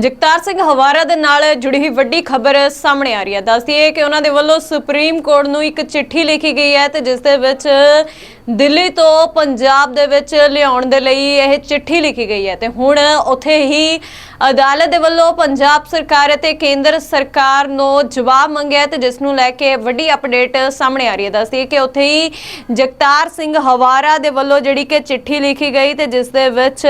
ਜਗਤਾਰ ਸਿੰਘ ਹਵਾਰਾ ਦੇ ਨਾਲ ਜੁੜੀ ਹੋਈ ਵੱਡੀ ਖਬਰ ਸਾਹਮਣੇ ਆ ਰਹੀ ਹੈ। ਦੱਸਦੀ ਹੈ ਕਿ ਉਹਨਾਂ ਦੇ ਵੱਲੋਂ ਸੁਪਰੀਮ ਕੋਰਟ ਨੂੰ ਇੱਕ ਚਿੱਠੀ ਲਿਖੀ ਗਈ ਹੈ ਤੇ ਜਿਸ ਦੇ ਵਿੱਚ ਦਿੱਲੀ ਤੋਂ ਪੰਜਾਬ ਦੇ ਵਿੱਚ ਲਿਆਉਣ ਦੇ ਲਈ ਇਹ ਚਿੱਠੀ ਲਿਖੀ ਗਈ ਹੈ ਤੇ ਹੁਣ ਉੱਥੇ ਹੀ ਅਦਾਲਤ ਦੇ ਵੱਲੋਂ ਪੰਜਾਬ ਸਰਕਾਰ ਅਤੇ ਕੇਂਦਰ ਸਰਕਾਰ ਨੂੰ ਜਵਾਬ ਮੰਗਿਆ ਤੇ ਜਿਸ ਨੂੰ ਲੈ ਕੇ ਵੱਡੀ ਅਪਡੇਟ ਸਾਹਮਣੇ ਆ ਰਹੀ ਹੈ। ਦੱਸਦੀ ਕਿ ਉੱਥੇ ਹੀ ਜਗਤਾਰ ਸਿੰਘ ਹਵਾਰਾ ਦੇ ਵੱਲੋਂ ਜਿਹੜੀ ਕਿ ਚਿੱਠੀ ਲਿਖੀ ਗਈ ਤੇ ਜਿਸ ਦੇ ਵਿੱਚ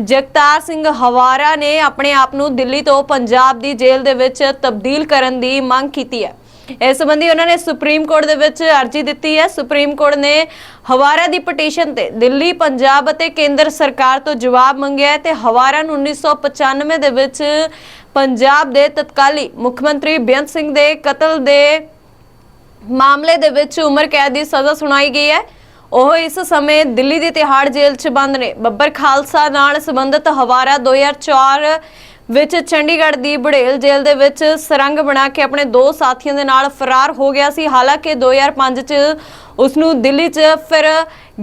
ਜਗਤਾਰ ਸਿੰਘ ਹਵਾਰਾ ਨੇ ਆਪਣੇ ਆਪ ਨੂੰ ਦਿੱਲੀ ਤੋਂ ਪੰਜਾਬ ਦੀ ਜੇਲ੍ਹ ਦੇ ਵਿੱਚ ਤਬਦੀਲ ਕਰਨ ਦੀ ਮੰਗ ਕੀਤੀ ਹੈ। ਇਸ ਸੰਬੰਧੀ ਉਹਨਾਂ ਨੇ ਸੁਪਰੀਮ ਕੋਰਟ ਦੇ ਵਿੱਚ ਅਰਜ਼ੀ ਦਿੱਤੀ ਹੈ। ਸੁਪਰੀਮ ਕੋਰਟ ਨੇ ਹਵਾਰਾ ਦੀ ਪਟੀਸ਼ਨ ਤੇ ਦਿੱਲੀ, ਪੰਜਾਬ ਅਤੇ ਕੇਂਦਰ ਸਰਕਾਰ ਤੋਂ ਜਵਾਬ ਮੰਗਿਆ ਤੇ ਹਵਾਰਾ ਨੂੰ 1995 ਦੇ ਵਿੱਚ ਪੰਜਾਬ ਦੇ ਤਤਕਾਲੀ ਮੁੱਖ ਮੰਤਰੀ ਬੇਅੰਤ ਸਿੰਘ ਦੇ ਕਤਲ ਦੇ ਮਾਮਲੇ ਦੇ ਵਿੱਚ ਉਮਰ ਕੈਦ ਦੀ ਸਜ਼ਾ ਸੁਣਾਈ ਗਈ ਹੈ। ਉਹ ਇਸ ਸਮੇਂ ਦਿੱਲੀ ਦੀ ਤਿਹਾੜ ਜੇਲ੍ਹ 'ਚ ਬੰਦ ਨੇ। ਬੱਬਰ ਖਾਲਸਾ ਨਾਲ ਸੰਬੰਧਿਤ ਹਵਾਰਾ 2004 ਵਿੱਚ ਚੰਡੀਗੜ੍ਹ ਦੀ ਬੜੇਲ ਜੇਲ੍ਹ ਦੇ ਵਿੱਚ ਸਰੰਗ ਬਣਾ ਕੇ ਆਪਣੇ ਦੋ ਸਾਥੀਆਂ ਦੇ ਨਾਲ ਫਰਾਰ ਹੋ ਗਿਆ ਸੀ। ਹਾਲਾਂਕਿ 2005 'ਚ ਉਸ ਨੂੰ ਦਿੱਲੀ 'ਚ ਫਿਰ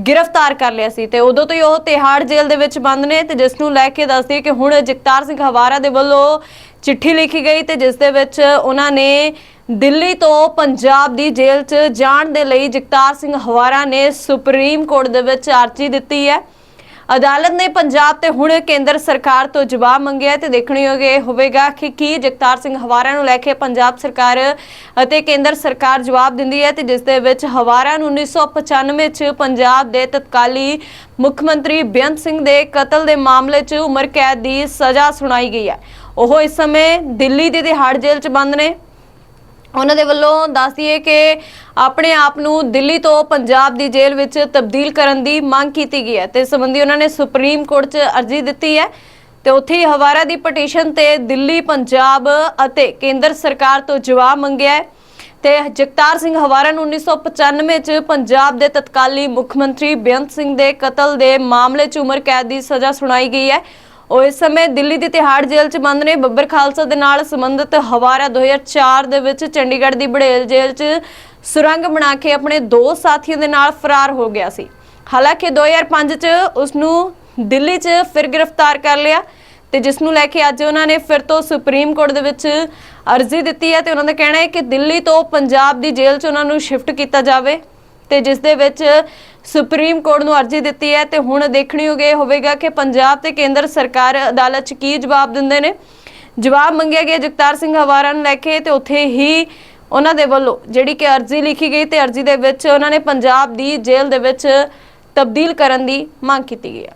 ਗ੍ਰਿਫਤਾਰ ਕਰ ਲਿਆ ਸੀ ਤੇ ਉਦੋਂ ਤੋਂ ਹੀ ਉਹ ਤਿਹਾੜ ਜੇਲ੍ਹ ਦੇ ਵਿੱਚ ਬੰਦ ਨੇ ਤੇ ਜਿਸ ਨੂੰ ਲੈ ਕੇ ਦੱਸਦੀ ਕਿ ਹੁਣ ਜਗਤਾਰ ਸਿੰਘ ਹਵਾਰਾ ਦੇ ਵੱਲੋਂ ਚਿੱਠੀ ਲਿਖੀ ਗਈ ਤੇ ਜਿਸ ਦੇ ਵਿੱਚ ਉਹਨਾਂ ਨੇ ਦਿੱਲੀ ਤੋਂ ਪੰਜਾਬ ਦੀ ਜੇਲ੍ਹ 'ਚ ਜਾਣ ਦੇ ਲਈ ਜਗਤਾਰ ਸਿੰਘ ਹਵਾਰਾ ਨੇ ਸੁਪਰੀਮ ਕੋਰਟ ਦੇ ਵਿੱਚ ਅਰਜ਼ੀ ਦਿੱਤੀ ਹੈ। ਅਦਾਲਤ ਨੇ ਪੰਜਾਬ ਤੇ ਹੁਣ ਕੇਂਦਰ ਸਰਕਾਰ ਤੋਂ ਜਵਾਬ ਮੰਗਿਆ ਹੈ ਤੇ ਦੇਖਣੀ ਹੋਗੇ ਹੋਵੇਗਾ ਕਿ ਕੀ ਜਗਤਾਰ ਸਿੰਘ ਹਵਾਰਾ ਨੂੰ ਲੈ ਕੇ ਪੰਜਾਬ ਸਰਕਾਰ ਅਤੇ ਕੇਂਦਰ ਸਰਕਾਰ ਜਵਾਬ ਦਿੰਦੀ ਹੈ ਤੇ ਜਿਸ ਦੇ ਵਿੱਚ ਹਵਾਰਾ ਨੂੰ 1995 ਚ ਪੰਜਾਬ ਦੇ ਤਤਕਾਲੀ ਮੁੱਖ ਮੰਤਰੀ ਬੇਅੰਤ ਸਿੰਘ ਦੇ ਕਤਲ ਦੇ ਮਾਮਲੇ 'ਚ ਉਮਰ ਕੈਦ ਦੀ ਸਜ਼ਾ ਸੁਣਾਈ ਗਈ ਹੈ। ਉਹ ਇਸ ਸਮੇਂ ਦਿੱਲੀ ਦੇ ਦਿਹਾੜ ਜੇਲ੍ਹ 'ਚ ਬੰਦ ਨੇ। ਉਹਨਾਂ ਦੇ ਵੱਲੋਂ ਦੱਸ ਦਈਏ ਕਿ ਆਪਣੇ ਆਪ ਨੂੰ ਦਿੱਲੀ ਤੋਂ ਪੰਜਾਬ ਦੀ ਜੇਲ੍ਹ ਵਿੱਚ ਤਬਦੀਲ ਕਰਨ ਦੀ ਮੰਗ ਕੀਤੀ ਗਈ ਹੈ ਤੇ ਇਸ ਸੰਬੰਧੀ ਉਹਨਾਂ ਨੇ ਸੁਪਰੀਮ ਕੋਰਟ 'ਚ ਅਰਜ਼ੀ ਦਿੱਤੀ ਹੈ ਤੇ ਉੱਥੇ ਹੀ ਹਵਾਰਾ ਦੀ ਪਟੀਸ਼ਨ ਤੇ ਦਿੱਲੀ, ਪੰਜਾਬ ਅਤੇ ਕੇਂਦਰ ਸਰਕਾਰ ਤੋਂ ਜਵਾਬ ਮੰਗਿਆ ਹੈ ਤੇ ਜਗਤਾਰ ਸਿੰਘ ਹਵਾਰਾ ਨੂੰ 1995 ਚ ਪੰਜਾਬ ਦੇ ਤਤਕਾਲੀ ਮੁੱਖ ਮੰਤਰੀ ਬੇਅੰਤ ਸਿੰਘ ਦੇ ਕਤਲ ਦੇ ਮਾਮਲੇ 'ਚ ਉਮਰ ਕੈਦ ਦੀ ਸਜ਼ਾ ਸੁਣਾਈ ਗਈ ਹੈ। ਉਹ ਇਸ ਸਮੇਂ ਦਿੱਲੀ ਦੀ ਤਿਹਾੜ ਜੇਲ੍ਹ 'ਚ ਬੰਦ ਨੇ। ਬੱਬਰ ਖਾਲਸਾ ਦੇ ਨਾਲ ਸੰਬੰਧਿਤ ਹਵਾਰਾ 2004 ਦੇ ਵਿੱਚ ਚੰਡੀਗੜ੍ਹ ਦੀ ਬੜੇਲ ਜੇਲ੍ਹ 'ਚ ਸੁਰੰਗ ਬਣਾ ਕੇ ਆਪਣੇ ਦੋ ਸਾਥੀਆਂ ਦੇ ਨਾਲ ਫਰਾਰ ਹੋ ਗਿਆ ਸੀ। ਹਾਲਾਂਕਿ 2005 'ਚ ਉਸ ਨੂੰ ਦਿੱਲੀ 'ਚ ਫਿਰ ਗ੍ਰਿਫਤਾਰ ਕਰ ਲਿਆ ਤੇ ਜਿਸ ਨੂੰ ਲੈ ਕੇ ਅੱਜ ਉਹਨਾਂ ਨੇ ਫਿਰ ਤੋਂ ਸੁਪਰੀਮ ਕੋਰਟ ਦੇ ਵਿੱਚ ਅਰਜ਼ੀ ਦਿੱਤੀ ਹੈ ਤੇ ਉਹਨਾਂ ਦਾ ਕਹਿਣਾ ਹੈ ਕਿ ਦਿੱਲੀ ਤੋਂ ਪੰਜਾਬ ਦੀ ਜੇਲ੍ਹ 'ਚ ਉਹਨਾਂ ਨੂੰ ਸ਼ਿਫਟ ਕੀਤਾ ਜਾਵੇ। ਤੇ ਜਿਸ ਦੇ ਵਿੱਚ ਸੁਪਰੀਮ ਕੋਰਟ ਨੂੰ ਅਰਜ਼ੀ ਦਿੱਤੀ ਹੈ ਤੇ ਹੁਣ ਦੇਖਣੀ ਹੋਗੇ ਹੋਵੇਗਾ ਕਿ ਪੰਜਾਬ ਤੇ ਕੇਂਦਰ ਸਰਕਾਰ ਅਦਾਲਤ 'ਚ ਕੀ ਜਵਾਬ ਦਿੰਦੇ ਨੇ। ਜਵਾਬ ਮੰਗਿਆ ਗਿਆ ਜਗਤਾਰ ਸਿੰਘ ਹਵਾਰਾ ਨੂੰ ਲੈ ਕੇ ਤੇ ਉੱਥੇ ਹੀ ਉਹਨਾਂ ਦੇ ਵੱਲੋਂ ਜਿਹੜੀ ਕਿ ਅਰਜ਼ੀ ਲਿਖੀ ਗਈ ਤੇ ਅਰਜ਼ੀ ਦੇ ਵਿੱਚ ਉਹਨਾਂ ਨੇ ਪੰਜਾਬ ਦੀ ਜੇਲ੍ਹ ਦੇ ਵਿੱਚ ਤਬਦੀਲ ਕਰਨ ਦੀ ਮੰਗ ਕੀਤੀ ਗਈ ਹੈ।